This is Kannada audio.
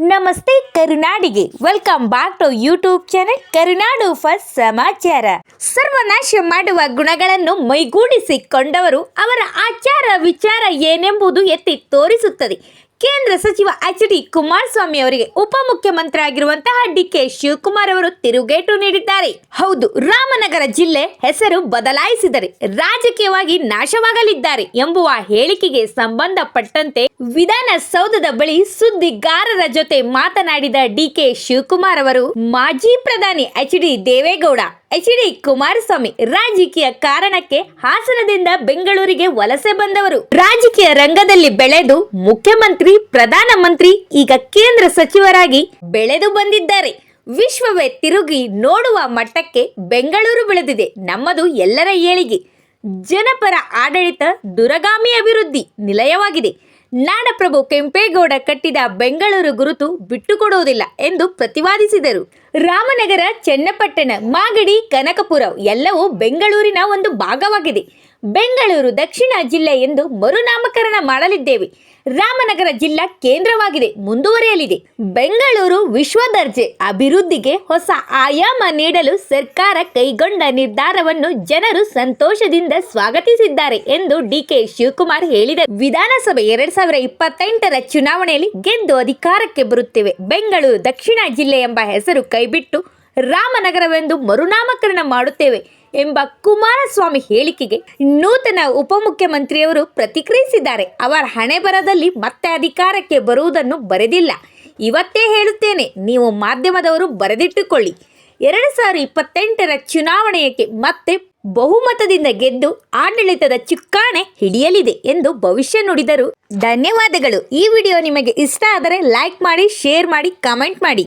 ನಮಸ್ತೆ ಕರುನಾಡಿಗೆ. Welcome back to YouTube channel Karunadu first ಸಮಾಚಾರ. ಸರ್ವನಾಶ ಮಾಡುವ ಗುಣಗಳನ್ನು ಮೈಗೂಡಿಸಿಕೊಂಡವರು ಅವರ ಆಚಾರ ವಿಚಾರ ಏನೆಂಬುದು ಎತ್ತಿ ತೋರಿಸುತ್ತದೆ. ಕೇಂದ್ರ ಸಚಿವ ಎಚ್ ಡಿ ಕುಮಾರಸ್ವಾಮಿ ಅವರಿಗೆ ಉಪಮುಖ್ಯಮಂತ್ರಿ ಆಗಿರುವಂತಹ ಡಿ ಕೆ ಶಿವಕುಮಾರ್ ಅವರು ತಿರುಗೇಟು ನೀಡಿದ್ದಾರೆ. ಹೌದು, ರಾಮನಗರ ಜಿಲ್ಲೆ ಹೆಸರು ಬದಲಾಯಿಸಿದರೆ ರಾಜಕೀಯವಾಗಿ ನಾಶವಾಗಲಿದ್ದಾರೆ ಎಂಬುವ ಹೇಳಿಕೆಗೆ ಸಂಬಂಧಪಟ್ಟಂತೆ ವಿಧಾನಸೌಧದ ಬಳಿ ಸುದ್ದಿಗಾರರ ಜೊತೆ ಮಾತನಾಡಿದ ಡಿ ಕೆ ಶಿವಕುಮಾರ್ ಅವರು ಮಾಜಿ ಪ್ರಧಾನಿ H D Deve Gowda H D Kumaraswamy ರಾಜಕೀಯ ಕಾರಣಕ್ಕೆ ಹಾಸನದಿಂದ ಬೆಂಗಳೂರಿಗೆ ವಲಸೆ ಬಂದವರು. ರಾಜಕೀಯ ರಂಗದಲ್ಲಿ ಬೆಳೆದು ಮುಖ್ಯಮಂತ್ರಿ ಪ್ರಧಾನಮಂತ್ರಿ ಈಗ ಕೇಂದ್ರ ಸಚಿವರಾಗಿ ಬೆಳೆದು ಬಂದಿದ್ದಾರೆ. ವಿಶ್ವವೇ ತಿರುಗಿ ನೋಡುವ ಮಟ್ಟಕ್ಕೆ ಬೆಂಗಳೂರು ಬೆಳೆದಿದೆ. ನಮ್ಮದು ಎಲ್ಲರ ಏಳಿಗೆ. ಜನಪರ ಆಡಳಿತ, ದುರಗಾಮಿ ಅಭಿವೃದ್ಧಿ ನಿಲಯವಾಗಿದೆ. ನಾಡಪ್ರಭು ಕೆಂಪೇಗೌಡ ಕಟ್ಟಿದ ಬೆಂಗಳೂರು ಗುರುತು ಬಿಟ್ಟುಕೊಡುವುದಿಲ್ಲ ಎಂದು ಪ್ರತಿವಾದಿಸಿದರು. ರಾಮನಗರ, ಚನ್ನಪಟ್ಟಣ, ಮಾಗಡಿ, ಕನಕಪುರ ಎಲ್ಲವೂ ಬೆಂಗಳೂರಿನ ಒಂದು ಭಾಗವಾಗಿದೆ. ಬೆಂಗಳೂರು ದಕ್ಷಿಣ ಜಿಲ್ಲೆ ಎಂದು ಮರುನಾಮಕರಣ ಮಾಡಲಿದ್ದೇವೆ. ರಾಮನಗರ ಜಿಲ್ಲಾ ಕೇಂದ್ರವಾಗಿದೆ, ಮುಂದುವರಿಯಲಿದೆ. ಬೆಂಗಳೂರು ವಿಶ್ವ ದರ್ಜೆ ಅಭಿವೃದ್ಧಿಗೆ ಹೊಸ ಆಯಾಮ ನೀಡಲು ಸರ್ಕಾರ ಕೈಗೊಂಡ ನಿರ್ಧಾರವನ್ನು ಜನರು ಸಂತೋಷದಿಂದ ಸ್ವಾಗತಿಸಿದ್ದಾರೆ ಎಂದು ಡಿಕೆ ಶಿವಕುಮಾರ್ ಹೇಳಿದರು. ವಿಧಾನಸಭೆ ಎರಡ್ ಸಾವಿರ ಇಪ್ಪತ್ತೆಂಟರ ಚುನಾವಣೆಯಲ್ಲಿ ಗೆದ್ದು ಅಧಿಕಾರಕ್ಕೆ ಬರುತ್ತೇವೆ. ಬೆಂಗಳೂರು ದಕ್ಷಿಣ ಜಿಲ್ಲೆ ಎಂಬ ಹೆಸರು ಕೈಬಿಟ್ಟು ರಾಮನಗರವೆಂದು ಮರುನಾಮಕರಣ ಮಾಡುತ್ತೇವೆ. ಎಂಬ ಕುಮಾರಸ್ವಾಮಿ ಹೇಳಿಕೆಗೆ ನೂತನ ಉಪಮುಖ್ಯಮಂತ್ರಿಯವರು ಪ್ರತಿಕ್ರಿಯಿಸಿದ್ದಾರೆ. ಅವರ ಹಣೆ ಬರದಲ್ಲಿ ಮತ್ತೆ ಅಧಿಕಾರಕ್ಕೆ ಬರುವುದನ್ನು ಬರೆದಿಲ್ಲ. ಇವತ್ತೇ ಹೇಳುತ್ತೇನೆ, ನೀವು ಮಾಧ್ಯಮದವರು ಬರೆದಿಟ್ಟುಕೊಳ್ಳಿ. ಎರಡು ಸಾವಿರ ಇಪ್ಪತ್ತೆಂಟರ ಚುನಾವಣೆಯಕ್ಕೆ ಮತ್ತೆ ಬಹುಮತದಿಂದ ಗೆದ್ದು ಆಡಳಿತದ ಚುಕ್ಕಾಣೆ ಹಿಡಿಯಲಿದೆ ಎಂದು ಭವಿಷ್ಯ ನುಡಿದರು. ಧನ್ಯವಾದಗಳು. ಈ ವಿಡಿಯೋ ನಿಮಗೆ ಇಷ್ಟ ಆದರೆ ಲೈಕ್ ಮಾಡಿ, ಶೇರ್ ಮಾಡಿ, ಕಮೆಂಟ್ ಮಾಡಿ.